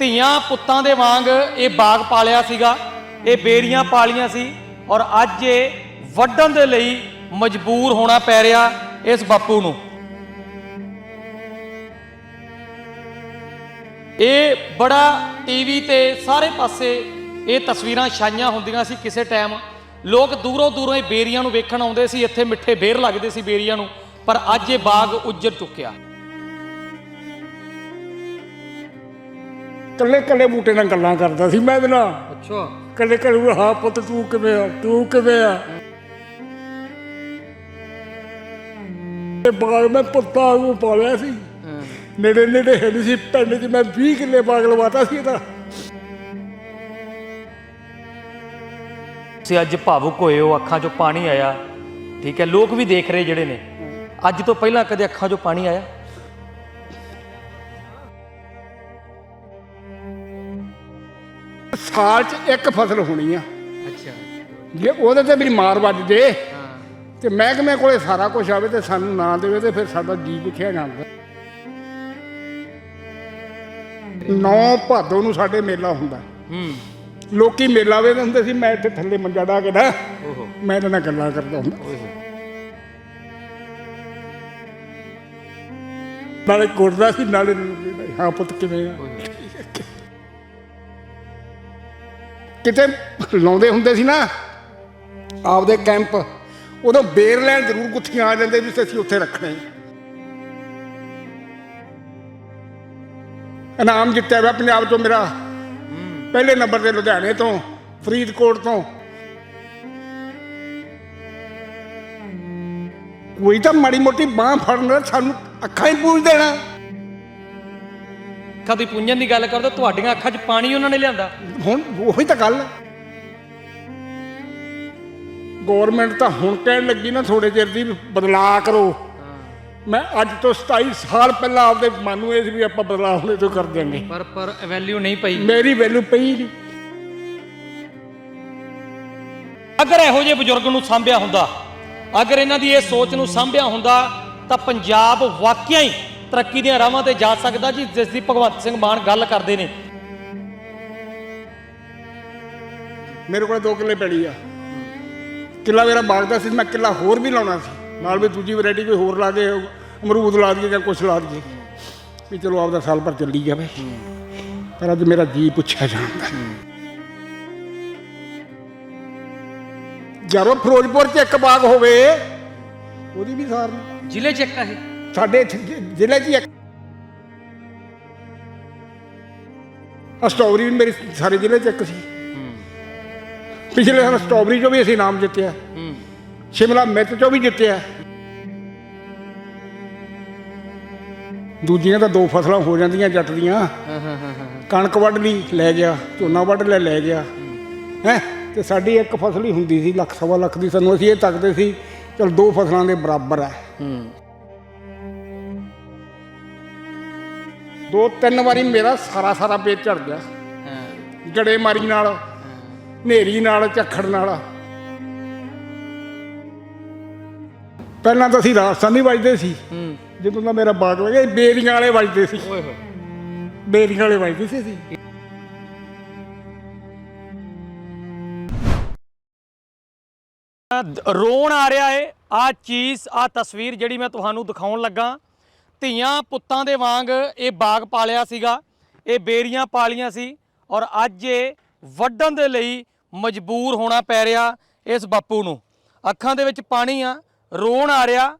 ਧੀਆਂ ਪੁੱਤਾਂ ਦੇ ਵਾਂਗ ਇਹ ਬਾਗ ਪਾਲਿਆ ਸੀਗਾ, ਇਹ ਬੇਰੀਆਂ ਪਾਲੀਆਂ ਸੀ ਔਰ ਅੱਜ ਇਹ ਵੱਢਣ ਦੇ ਲਈ ਮਜਬੂਰ ਹੋਣਾ ਪੈ ਰਿਹਾ ਇਸ ਬਾਪੂ ਨੂੰ। ਇਹ ਬੜਾ ਟੀਵੀ ਤੇ ਸਾਰੇ ਪਾਸੇ ਇਹ ਤਸਵੀਰਾਂ ਛਾਈਆਂ ਹੁੰਦੀਆਂ ਸੀ ਕਿਸੇ ਟਾਈਮ। ਲੋਕ ਦੂਰੋਂ ਦੂਰੋਂ ਇਹ ਬੇਰੀਆਂ ਨੂੰ ਵੇਖਣ ਆਉਂਦੇ ਸੀ, ਇੱਥੇ ਮਿੱਠੇ ਬੇਰ ਲੱਗਦੇ ਸੀ ਬੇਰੀਆਂ ਨੂੰ, ਪਰ ਅੱਜ ਇਹ ਬਾਗ ਉੱਜੜ ਚੁੱਕਿਆ। ਕੱਲੇ ਕੱਲੇ ਬੂਟੇ ਨਾਲ ਗੱਲਾਂ ਕਰਦਾ ਸੀ ਮੈਂ ਇਹਦੇ ਨਾਲ। ਅੱਛਾ। ਕੱਲੇ ਕੱਲੇ ਹਾਂ ਪੁੱਤ ਤੂੰ ਕਿਵੇਂ ਆ ਤੂੰ ਕਿਵੇਂ ਆ? ਤੇ ਬਾਗ ਮੈਂ ਪੁੱਤਾਂ ਨੂੰ ਪਾਲਿਆ ਸੀ। ਨੇੜੇ ਨੇੜੇ ਹੈ ਨਹੀਂ ਸੀ ਪਿੰਡ 'ਚ ਮੈਂ 20 ਕਿੱਲੇ ਬਾਗ ਲਵਾਤਾ ਸੀ ਇਹਦਾ। ਤੁਸੀਂ ਅੱਜ ਭਾਵੁਕ ਹੋਏ ਹੋ ਅੱਖਾਂ 'ਚੋਂ ਪਾਣੀ ਆਇਆ। ਠੀਕ ਹੈ ਲੋਕ ਵੀ ਦੇਖ ਰਹੇ ਜਿਹੜੇ ਨੇ। ਅੱਜ ਤੋਂ ਪਹਿਲਾਂ ਕਦੇ ਅੱਖਾਂ 'ਚੋਂ ਪਾਣੀ ਆਇਆ? ਸਾਲ 'ਚ ਇੱਕ ਫਸਲ ਹੋਣੀ ਆ। ਅੱਛਾ। ਜੇ ਉਹਦੇ ਤੇ ਮੇਰੀ ਮਾਰ ਵੱਜ ਜੇ ਤੇ ਮਹਿਕਮੇ ਕੋਲੇ ਸਾਰਾ ਕੁਝ ਆਵੇ ਤੇ ਸਾਨੂੰ ਨਾ ਦੇਵੇ ਤੇ ਫਿਰ ਸਾਡਾ ਜੀ ਪੁੱਛਿਆ ਜਾਂਦਾ ਨੌ ਭਾਦੋਂ ਨੂੰ ਸਾਡੇ ਮੇਲਾ ਹੁੰਦਾ। ਹੂੰ। ਲੋਕੀ ਮੇਲਾ ਵੇਖਦੇ ਹੁੰਦੇ ਸੀ ਮੈਂ ਇੱਥੇ ਥੱਲੇ ਮੰਜਾ ਢਾ ਕੇ ਨਾ ਓਹੋ। ਮੈਂ ਇਹਨਾਂ ਨਾਲ ਗੱਲਾਂ ਕਰਦਾ ਹੁੰਦਾ। ਨਾਲੇ ਕੁੱਟਦਾ ਸੀ ਨਾਲੇ ਹਾਂ ਪੁੱਤ ਕਿਵੇਂ ਆ? ਕਿਤੇ ਲਾਉਂਦੇ ਹੁੰਦੇ ਸੀ ਨਾ, ਆਪਦੇ ਕੈਂਪ, ਉਦੋਂ ਬੇਰ ਲੈਣ ਜ਼ਰੂਰ ਗੁੱਥੀਆਂ ਆ ਜਾਂਦੇ ਵੀ ਅਸੀਂ ਉੱਥੇ ਰੱਖਣੇ। ਇਨਾਮ ਜਿੱਤਿਆ ਵਾ ਪੰਜਾਬ ਤੋਂ ਮੇਰਾ। ਪਹਿਲੇ ਨੰਬਰ ਤੇ ਲੁਧਿਆਣੇ ਤੋਂ, ਫਰੀਦਕੋਟ ਤੋਂ। ਕੋਈ ਤਾਂ ਮਾੜੀ ਮੋਟੀ ਬਾਹ ਫੜਨ ਸਾਨੂੰ ਅੱਖਾਂ ਹੀ ਪੂਜ ਦੇਣਾ। ਅੱਖਾਂ ਦੀ ਪੁੰਜਨ ਦੀ ਗੱਲ ਕਰਦੇ ਤੁਹਾਡੀਆਂ ਅੱਖਾਂ 'ਚ ਪਾਣੀ ਉਹਨਾਂ ਨੇ ਲਿਆਂਦਾ। ਹੁਣ ਉਹੀ ਤਾਂ ਗੱਲ ਗਵਰਨਮੈਂਟ ਤਾਂ ਹੁਣ ਕਹਿਣ ਲੱਗੀ ਨਾ ਥੋੜੇ ਚਿਰ ਦੀ ਵੀ ਬਦਲਾਅ ਕਰੋ। ਮੈਂ ਅੱਜ ਤੋਂ 27 ਸਾਲ ਪਹਿਲਾਂ ਆਪਦੇ ਮਨ ਨੂੰ ਇਹ ਸੀ ਵੀ ਆਪਾਂ ਬਦਲਾਅ ਹੁਣੇ ਤੋਂ ਕਰ ਦਿਆਂਗੇ। ਪਰ ਪਰ ਵੈਲਿਊ ਨਹੀਂ ਪਈ। ਮੇਰੀ ਵੈਲਿਊ ਪਈ ਨਹੀਂ। ਅਗਰ ਇਹੋ ਜਿਹੇ ਬਜ਼ੁਰਗ ਨੂੰ ਸਾਂਭਿਆ ਹੁੰਦਾ ਅਗਰ ਇਹਨਾਂ ਦੀ ਇਹ ਸੋਚ ਨੂੰ ਸਾਂਭਿਆ ਹੁੰਦਾ ਤਾਂ ਪੰਜਾਬ ਵਾਕਿਆ ਹੀ ਤਰੱਕੀ ਦੀਆਂ ਰਾਹਾਂ ਤੇ ਜਾ ਸਕਦਾ ਜੀ ਜਿਸ ਦੀ ਭਗਵੰਤ ਸਿੰਘ ਮਾਨ ਗੱਲ ਕਰਦੇ ਨੇ। ਮੇਰੇ ਕੋਲ 2 ਕਿੱਲੇ ਪੈੜੀ ਆ। ਕਿੱਲਾ ਮੇਰਾ ਬਾਗ ਦਾ ਸੀ ਮੈਂ ਕਿੱਲਾ ਹੋਰ ਵੀ ਲਾਉਣਾ ਸੀ। ਨਾਲ ਵੀ ਦੂਜੀ ਵੈਰਾਈਟੀ ਕੋਈ ਹੋਰ ਲਾ ਕੇ ਅਮਰੂਦ ਲਾ ਦਈਏ ਜਾਂ ਕੁਛ ਲਾ ਦਈਏ। ਵੀ ਚਲੋ ਆਪਦਾ ਸਾਲ ਭਰ ਚੱਲੀ ਜਾਵੇ। ਪਰ ਅੱਜ ਮੇਰਾ ਜੀ ਪੁੱਛਿਆ ਜਾਂਦਾ। ਜਦੋਂ ਫਿਰੋਜ਼ਪੁਰ 'ਚ ਇੱਕ ਬਾਗ ਹੋਵੇ ਉਹਦੀ ਵੀ ਸਾਰ ਜ਼ਿਲ੍ਹੇ 'ਚ ਇੱਕ ਆ ਇਹ। ਸਾਡੇ ਇੱਥੇ ਜ਼ਿ- ਜ਼ਿਲ੍ਹੇ 'ਚ ਹੀ ਇੱਕ ਆਹ ਸਟ੍ਰਾਬੇਰੀ ਵੀ ਮੇਰੀ ਸਾਰੇ ਜ਼ਿਲ੍ਹੇ 'ਚ ਇੱਕ ਸੀ। ਪਿਛਲੇ ਸਾਲ ਸਟ੍ਰਾਬੇਰੀ 'ਚੋਂ ਵੀ ਅਸੀਂ ਨਾਮ ਜਿੱਤਿਆ। ਸ਼ਿਮਲਾ ਮਿਰਚ 'ਚੋਂ ਵੀ ਜਿੱਤਿਆ। ਦੂਜੀਆਂ ਤਾਂ ਦੋ ਫਸਲਾਂ ਹੋ ਜਾਂਦੀਆਂ ਜੱਟ ਦੀਆਂ। ਕਣਕ ਵੱਢ ਲਈ ਲੈ ਗਿਆ ਝੋਨਾ ਵੱਢ ਲਿਆ ਲੈ ਗਿਆ। ਹੈ? ਤੇ ਸਾਡੀ ਇੱਕ ਫਸਲ ਹੀ ਹੁੰਦੀ ਸੀ ਲੱਖ ਸਵਾ ਲੱਖ ਦੀ ਸਾਨੂੰ ਅਸੀਂ ਇਹ ਤੱਕਦੇ ਸੀ ਚਲ ਦੋ ਫਸਲਾਂ ਦੇ ਬਰਾਬਰ ਹੈ। ਹੂੰ। ਦੋ ਤਿੰਨ ਵਾਰੀ ਮੇਰਾ ਸਾਰਾ ਸਾਰਾ ਪੇਟ ਝੜ ਗਿਆ। ਹਾਂ। ਗੜੇ ਮਾਰੀ ਨਾਲ ਹਨੇਰੀ ਨਾਲ ਝੱਖੜ ਨਾਲ। ਪਹਿਲਾਂ ਤਾਂ ਅਸੀਂ ਰਾਜਸਥਾਨੀ ਵੱਜਦੇ ਸੀ। ਹੂੰ। ਜਦੋਂ ਦਾ ਮੇਰਾ ਬਾਗ ਲੱਗਿਆ ਬੇਰੀਆਂ ਵਾਲੇ ਵੱਜਦੇ ਸੀ। ਓਏ ਹੋਏ। ਬੇਰੀਆਂ ਵਾਲੇ ਵੱਜਦੇ ਸੀ ਅਸੀਂ। ਰੋਣ ਆ ਰਿਹਾ ਏ ਆ ਚੀਜ਼ ਆ ਤਸਵੀਰ ਜਿਹੜੀ ਮੈਂ ਤੁਹਾਨੂੰ ਦਿਖਾਉਣ ਲੱਗਾ। ਧੀਆਂ ਪੁੱਤਾਂ ਦੇ ਵਾਂਗ ਇਹ ਬਾਗ ਪਾਲਿਆ ਸੀਗਾ, ਇਹ ਬੇਰੀਆਂ ਪਾਲੀਆਂ ਸੀ ਔਰ ਅੱਜ ਇਹ ਵੱਢਣ ਦੇ ਲਈ ਮਜਬੂਰ ਹੋਣਾ ਪੈ ਰਿਹਾ ਇਸ ਬਾਪੂ ਨੂੰ। ਅੱਖਾਂ ਦੇ ਵਿੱਚ ਪਾਣੀ ਆ, ਰੋਣ ਆ ਰਿਹਾ,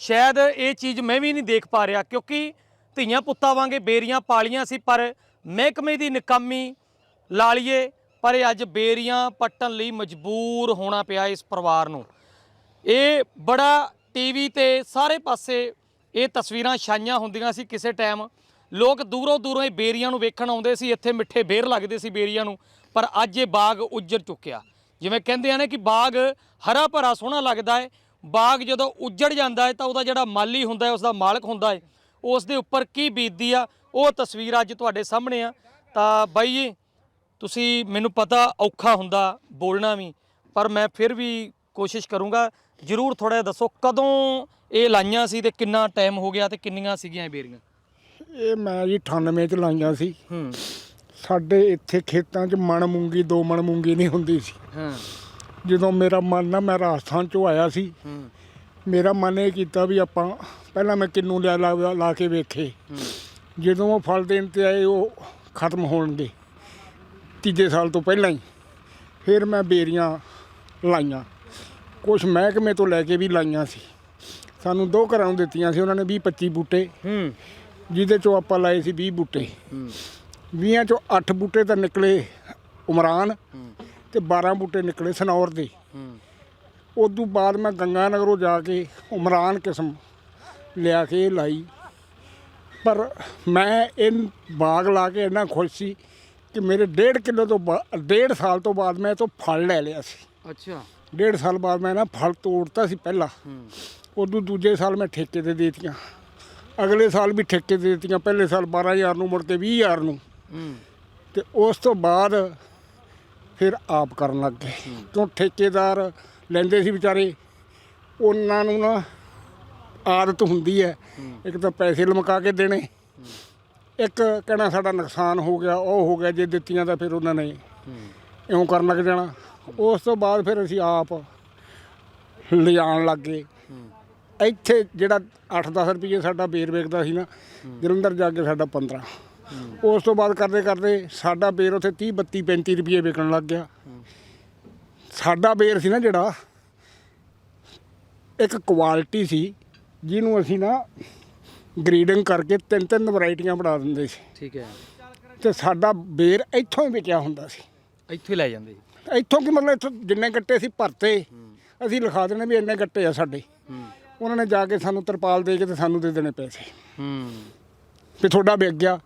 ਸ਼ਾਇਦ ਇਹ ਚੀਜ਼ ਮੈਂ ਵੀ ਨਹੀਂ ਦੇਖ ਪਾ ਰਿਹਾ ਕਿਉਂਕਿ ਧੀਆਂ ਪੁੱਤਾਂ ਵਾਂਗੇ ਬੇਰੀਆਂ ਪਾਲੀਆਂ ਸੀ, ਪਰ ਮਹਿਕਮੇ ਦੀ ਨਕਾਮੀ ਲਾ ਲਈਏ, ਪਰ ਇਹ ਅੱਜ ਬੇਰੀਆਂ ਪੱਟਣ ਲਈ ਮਜਬੂਰ ਹੋਣਾ ਪਿਆ ਇਸ ਪਰਿਵਾਰ ਨੂੰ। ਇਹ ਬੜਾ ਟੀਵੀ ਤੇ ਸਾਰੇ ਪਾਸੇ ਇਹ ਤਸਵੀਰਾਂ ਛਾਈਆਂ ਹੁੰਦੀਆਂ ਸੀ ਕਿਸੇ ਟਾਈਮ। ਲੋਕ ਦੂਰੋਂ ਦੂਰੋਂ ਇਹ ਬੇਰੀਆਂ ਨੂੰ ਵੇਖਣ ਆਉਂਦੇ ਸੀ, ਇੱਥੇ ਮਿੱਠੇ ਬੇਰ ਲੱਗਦੇ ਸੀ ਬੇਰੀਆਂ ਨੂੰ, ਪਰ ਅੱਜ ਇਹ ਬਾਗ ਉੱਜੜ ਚੁੱਕਿਆ। ਜਿਵੇਂ ਕਹਿੰਦੇ ਆ ਨੇ ਕਿ ਬਾਗ ਹਰਾ ਭਰਾ ਸੋਹਣਾ ਲੱਗਦਾ ਹੈ ਬਾਗ ਜਦੋਂ ਉੱਜੜ ਜਾਂਦਾ ਹੈ ਤਾਂ ਉਹਦਾ ਜਿਹੜਾ ਮਾਲੀ ਹੁੰਦਾ ਹੈ ਉਸ ਦਾ ਮਾਲਕ ਹੁੰਦਾ ਹੈ ਉਸ ਦੇ ਉੱਪਰ ਕੀ ਬੀਤਦੀ ਆ, ਉਹ ਤਸਵੀਰ ਅੱਜ ਤੁਹਾਡੇ ਸਾਹਮਣੇ ਆ। ਤਾਂ ਬਾਈ ਜੀ, ਤੁਸੀਂ ਮੈਨੂੰ ਪਤਾ ਔਖਾ ਹੁੰਦਾ ਬੋਲਣਾ ਵੀ, ਪਰ ਮੈਂ ਫਿਰ ਵੀ ਕੋਸ਼ਿਸ਼ ਕਰੂੰਗਾ ਜਰੂਰ ਥੋੜਾ ਜਿਹਾ ਦੱਸੋ ਕਦੋਂ ਇਹ ਲਾਈਆਂ ਸੀ ਤੇ ਕਿੰਨਾ ਟਾਈਮ ਹੋ ਗਿਆ ਤੇ ਕਿੰਨੀਆਂ ਸੀਗੀਆਂ ਇਹ ਬੇਰੀਆਂ? ਇਹ ਮੈਂ ਜੀ 98 ਚ ਲਾਈਆਂ ਸੀ। ਹੂੰ। ਸਾਡੇ ਇੱਥੇ ਖੇਤਾਂ 'ਚ ਮਣ ਮੂੰਗੀ ਦੋ ਮਣ ਮੂੰਗੀ ਨਹੀਂ ਹੁੰਦੀ ਸੀ। ਹਾਂ। ਜਦੋਂ ਮੇਰਾ ਮਨ ਨਾ ਮੈਂ ਰਾਜਸਥਾਨ 'ਚੋਂ ਆਇਆ ਸੀ। ਹੂੰ। ਮੇਰਾ ਮਨ ਇਹ ਕੀਤਾ ਵੀ ਆਪਾਂ ਪਹਿਲਾਂ ਮੈਂ ਕਿੰਨੂ ਲਿਆ ਲਾ ਲਾ ਕੇ ਵੇਖੇ। ਜਦੋਂ ਉਹ ਫਲ ਦੇਣ ਤੇ ਆਏ ਉਹ ਖਤਮ ਹੋਣਗੇ। ਤੀਜੇ ਸਾਲ ਤੋਂ ਪਹਿਲਾਂ ਹੀ। ਫਿਰ ਮੈਂ ਬੇਰੀਆਂ ਲਾਈਆਂ। ਕੁਝ ਮਹਿਕਮੇ ਤੋਂ ਲੈ ਕੇ ਵੀ ਲਾਈਆਂ ਸੀ। ਸਾਨੂੰ ਦੋ ਘਰਾਂ ਨੂੰ ਦਿੱਤੀਆਂ ਸੀ ਉਹਨਾਂ ਨੇ 20 25 ਬੂਟੇ। ਹੂੰ। ਜਿਹਦੇ ਚੋਂ ਆਪਾਂ ਲਾਏ ਸੀ 20 ਬੂਟੇ। ਹੂੰ। 20 ਚੋਂ 8 ਬੂਟੇ ਤਾਂ ਨਿਕਲੇ ਉਮਰਾਨ ਤੇ 12 ਬੂਟੇ ਨਿਕਲੇ ਸਨੌਰ ਦੇ। ਹੂੰ। ਉਦੋਂ ਬਾਅਦ ਮੈਂ ਗੰਗਾ ਨਗਰੋਂ ਜਾ ਕੇ ਉਮਰਾਨ ਕਿਸਮ ਲਿਆ ਕੇ ਲਾਈ। ਪਰ ਮੈਂ ਇਹ ਬਾਗ ਲਾ ਕੇ ਇੰਨਾ ਖੁਸ਼ ਸੀ ਕਿ ਮੇਰੇ ਡੇਢ ਕਿਲੋ ਤੋਂ ਬਾ- ਡੇਢ ਸਾਲ ਤੋਂ ਬਾਅਦ ਮੈਂ ਇਹ ਤੋਂ ਫਲ ਲੈ ਲਿਆ ਸੀ। ਅੱਛਾ। ਡੇਢ ਸਾਲ ਬਾਅਦ ਮੈਂ ਨਾ ਫਲ ਤੋੜਤਾ ਸੀ ਪਹਿਲਾਂ। ਹੂੰ। ਉਦੋਂ ਦੂਜੇ ਸਾਲ ਮੈਂ ਠੇਕੇ ਤੇ ਦਿੱਤੀਆਂ। ਅਗਲੇ ਸਾਲ ਵੀ ਠੇਕੇ ਤੇ ਦਿੱਤੀਆਂ ਪਹਿਲੇ ਸਾਲ 12000 ਨੂੰ ਮੁੜ ਕੇ 20000 ਨੂੰ। ਹੂੰ। ਤੇ ਉਸ ਤੋਂ ਬਾਅਦ ਫਿਰ ਆਪ ਕਰਨ ਲੱਗ ਗਏ। ਕਿਉਂ ਠੇਕੇਦਾਰ ਲੈਂਦੇ ਸੀ ਵਿਚਾਰੇ ਉਹਨਾਂ ਨੂੰ ਨਾ ਆਦਤ ਹੁੰਦੀ ਹੈ ਇੱਕ ਤਾਂ ਪੈਸੇ ਲਮਕਾ ਕੇ ਦੇਣੇ। ਇੱਕ ਕਹਿਣਾ ਸਾਡਾ ਨੁਕਸਾਨ ਹੋ ਗਿਆ ਉਹ ਹੋ ਗਿਆ ਜੇ ਦਿੱਤੀਆਂ ਤਾਂ ਫਿਰ ਉਹਨਾਂ ਨੇ ਇਉਂ ਕਰਨ ਲੱਗ ਜਾਣਾ। ਉਸ ਤੋਂ ਬਾਅਦ ਫਿਰ ਅਸੀਂ ਆਪ ਲਿਜਾਣ ਲੱਗ ਗਏ। ਇੱਥੇ ਜਿਹੜਾ 8-10 ਰੁਪਏ ਸਾਡਾ ਬੇਰ ਵੇਚਦਾ ਸੀ ਨਾ ਜਲੰਧਰ ਜਾ ਕੇ ਸਾਡਾ 15 ਉਸ ਤੋਂ ਬਾਅਦ ਕਰਦੇ ਕਰਦੇ ਸਾਡਾ ਬੇਰ ਉੱਥੇ 30 32 35 ਰੁਪਏ ਵਿਕਣ ਲੱਗ ਗਿਆ। ਸਾਡਾ ਬੇਰ ਸੀ ਨਾ ਜਿਹੜਾ ਇੱਕ ਕੁਆਲਿਟੀ ਸੀ ਜਿਹਨੂੰ ਅਸੀਂ ਨਾ ਗਰੀਡਿੰਗ ਕਰਕੇ ਤਿੰਨ ਤਿੰਨ ਵੈਰਾਈਟੀਆਂ ਬਣਾ ਦਿੰਦੇ ਸੀ। ਠੀਕ ਹੈ। ਤੇ ਸਾਡਾ ਬੇਰ ਇੱਥੋਂ ਹੀ ਵਿਕਿਆ ਹੁੰਦਾ ਸੀ। ਇੱਥੇ ਹੀ ਲੈ ਜਾਂਦੇ ਇੱਥੋਂ ਕੀ ਮਤਲਬ ਇੱਥੋਂ ਜਿੰਨੇ ਗੱਟੇ ਸੀ ਭਰਤੇ ਅਸੀਂ ਲਿਖਾ ਦੇਣੇ ਵੀ ਇੰਨੇ ਗੱਟੇ ਆ ਸਾਡੇ। ਉਹਨਾਂ ਨੇ ਜਾ ਕੇ ਸਾਨੂੰ ਤਰਪਾਲ ਦੇ ਕੇ ਤੇ ਸਾਨੂੰ ਦੇ ਦੇਣੇ ਪੈਸੇ। ਹੂੰ ਵੀ ਤੁਹਾਡਾ ਵਿਕ ਗਿਆ।